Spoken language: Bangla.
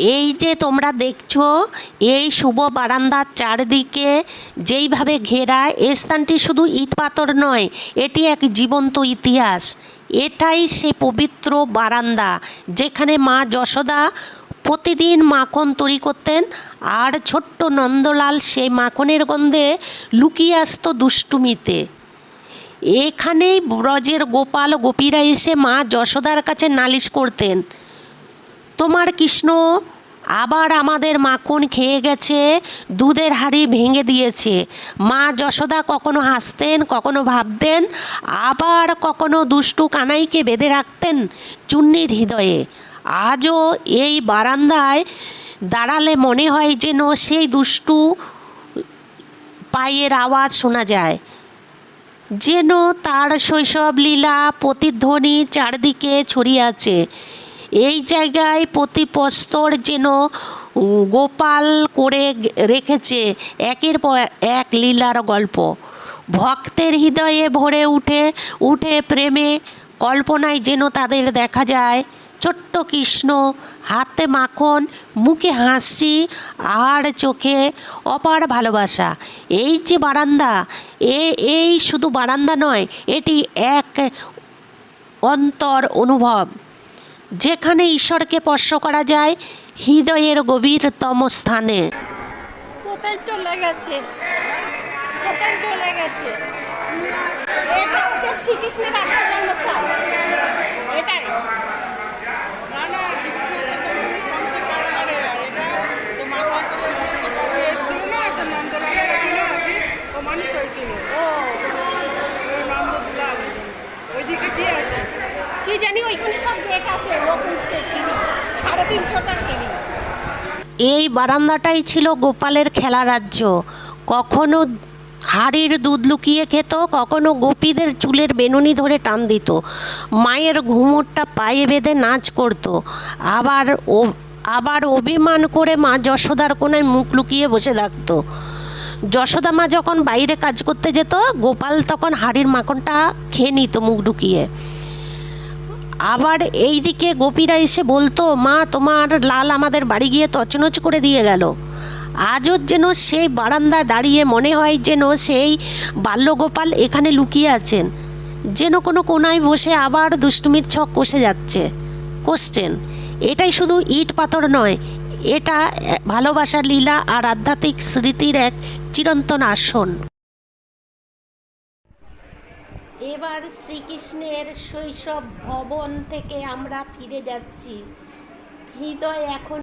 এই যে তোমরা দেখছ, এই শুভ বারান্দার চারদিকে যেইভাবে ঘেরা, এ স্থানটি শুধু ইট পাথর নয়, এটি এক জীবন্ত ইতিহাস। এটাই সে পবিত্র বারান্দা, যেখানে মা যশোদা প্রতিদিন মাখন তৈরি করতেন, আর ছোট্ট নন্দলাল সেই মাখনের গন্ধে লুকিয়ে আসতো দুষ্টুমিতে। এখানেই ব্রজের গোপাল গোপীরা এসে মা যশোদার কাছে নালিশ করতেন। তোমার কৃষ্ণ আবার আমাদের মাখন খেয়ে গেছে, দুধের হাঁড়ি ভেঙে দিয়েছে। মা যশোদা কখনো হাসতেন, কখনো ভাবতেন, আবার কখনো দুষ্টু কানাইকে বেঁধে রাখতেন চুন্নির হৃদয়ে। আজও এই বারান্দায় দাঁড়ালে মনে হয় যেন সেই দুষ্টু পায়ের আওয়াজ শোনা যায়। যেন তার শৈশব লীলা, প্রতিধ্বনি চারদিকে ছড়িয়ে আছে। এই জায়গায় প্রতি প্রস্তর যেন গোপাল করে রেখেছে একের পর এক লীলার গল্প। ভক্তের হৃদয়ে ভরে উঠে উঠে প্রেমে, কল্পনায় যেন তাদের দেখা যায়। ছোট্ট কৃষ্ণ, হাতে মাখন, মুখে হাসি, আর চোখে অপার ভালোবাসা। এই যে বারান্দা, এ, এই শুধু বারান্দা নয়, এটি এক অন্তর অনুভব। যেখানে ঈশ্বরকে স্পর্শ করা যায় হৃদয়ের গভীরতম স্থানে। কোথায় চলে গেছে? কোথায় চলে গেছে? এটা হচ্ছে শ্রীকৃষ্ণের আসল জন্মস্থান এটাই কি জানি ওইখানে আছে, লোক উঠছে সিঁড়ি। সাড়ে তিনশোটা সিঁড়ি। এই বারান্দাটাই ছিল গোপালের খেলা রাজ্য। কখনো হাড়ির দুধ লুকিয়ে খেত, কখনো গোপীদের চুলের বেনুনি ধরে টান দিত। মায়ের ঘুমুরটা পায়ে বেঁধে নাচ করত। আবার ও, আবার অভিমান করে মা যশোদার কোনায় মুখ লুকিয়ে বসে থাকতো। যশোদা মা যখন বাইরে কাজ করতে যেত, গোপাল তখন হাড়ির মাখনটা খেয়ে নিত মুখ ঢুকিয়ে। আবার এই দিকে গোপীরা এসে বলতো, মা, তোমার লাল আমাদের বাড়ি গিয়ে তছনছ করে দিয়ে গেল। আজও যেন সেই বারান্দায় দাঁড়িয়ে মনে হয় যেন সেই বাল্যগোপাল এখানে লুকিয়ে আছেন। যেন কোনো কোনায় বসে আবার দুষ্টুমির ছক কষে যাচ্ছে, কষছেন। এটাই শুধু ইট পাথর নয়, এটা ভালোবাসার লীলা আর আধ্যাত্মিক স্মৃতির এক চিরন্তন আসন। এবার শ্রীকৃষ্ণের শৈশব ভবন থেকে আমরা ফিরে যাচ্ছি। হৃদয় এখন